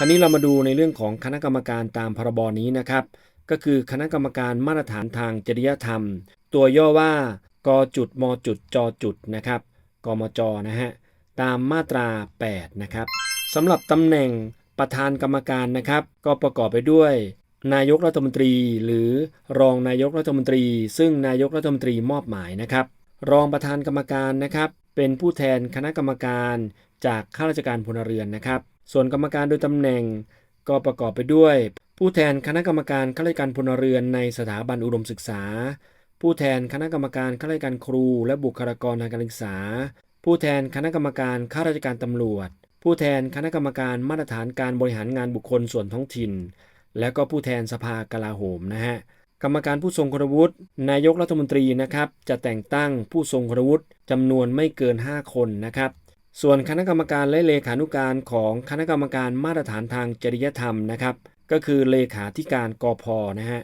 คราวนี้เรามาดูในเรื่องของคณะกรรมการตามพรบนี้นะครับ ก็คือคณะกรรมการมาตรฐานทางจริยธรรม ตัวย่อว่ากจุดมจุดจจุดนะครับกมจนะฮะตามมาตรา 8 นะครับสำหรับตำแหน่งประธานกรรมการนะครับ ก็ประกอบไปด้วย นายกรัฐมนตรี หรือรองนายกรัฐมนตรี ซึ่งนายกรัฐมนตรีมอบหมายนะครับ รองประธานกรรมการนะครับ เป็นผู้แทนคณะกรรมการจากข้าราชการพลเรือนนะครับ ส่วนกรรมการโดยตำแหน่งก็ประกอบไปด้วย ผู้แทนคณะกรรมการข้าราชการพลเรือนในสถาบันอุดมศึกษา ผู้แทนคณะกรรมการข้าราชการครู และบุคลากรทางการศึกษา ผู้แทนคณะกรรมการข้าราชการตำรวจ ผู้แทนคณะกรรมการมาตรฐานการบริหารงานบุคคลส่วนท้องถิ่น และก็ผู้แทนสภากลาโหมนะฮะกรรมการผู้ทรงคุณวุฒินายกรัฐมนตรีนะครับจะแต่งตั้งผู้ทรงคุณวุฒิจำนวนไม่เกิน 5 คนนะครับ ส่วนคณะกรรมการและเลขานุการของคณะกรรมการมาตรฐานทางจริยธรรมนะครับ ก็คือเลขาธิการกพนะฮะ